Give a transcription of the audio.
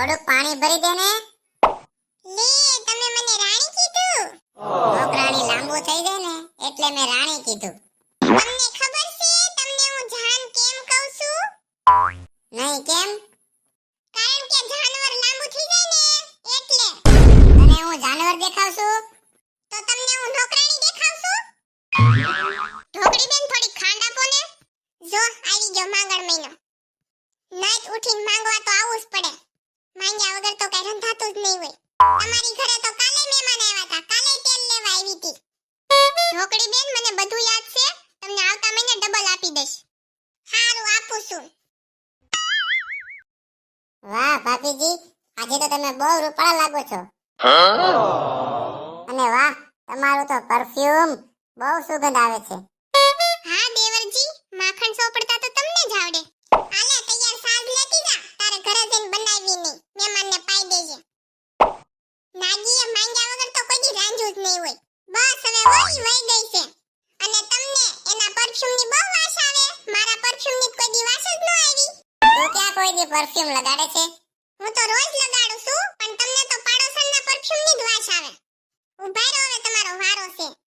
થોડુંક પાણી ભરી દે ને. લે, તમે મને રાણી કીધું? નોકરાણી લાંબુ થઈ જાય ને, એટલે મેં રાણી કીધું. તમને ખબર છે, તમને હું જાન કેમ કહું છું? નહીં, કેમ? કારણ કે જાનવર લાંબુ થઈ જાય ને, એટલે. તને હું જાનવર દેખાવ છું? તો તમને હું નોકરાણી દેખાવ છું? ઢોકળી બેન થોડી ખાંડ આપો ને. જો, આવી ગયો માંગણ મહિનો. નાઈટ ઉઠીને માંગવા તો આવવું જ પડે માંગ્યા વગર તો કઈ રંધાતું જ નહીં હોય. તમારી ઘરે તો કાલે મહેમાન આવ્યા હતા. કાલે તેલ લેવા આવી હતી. ઢોકળી બેન, મને બધું યાદ છે. તમને આવતા મહિને ડબલ આપી દઈશ. સારું આપું છું. વાહ, ભાભીજી, આજે તો તમે બહુ રૂપાળા લાગો છો. અને વાહ, તમારું તો પરફ્યુમ બહુ સુગંધ આવે છે. હા, દેવરજી, માખણ સોપડતા નહીં હોય. બસ હવે વહી વહી ગઈ છે. અને તમને એના પરફ્યુમની બહુ વાસ આવે. મારા પરફ્યુમની કોઈ દી વાસ જ ન આવી. તો ક્યાં કોઈ દી પરફ્યુમ લગાડે છે? હું તો રોજ લગાડું છું, પણ તમને તો પાડોશના પરફ્યુમની જ વાસ આવે. ઊભા રહો હવે તમારો વારો છે.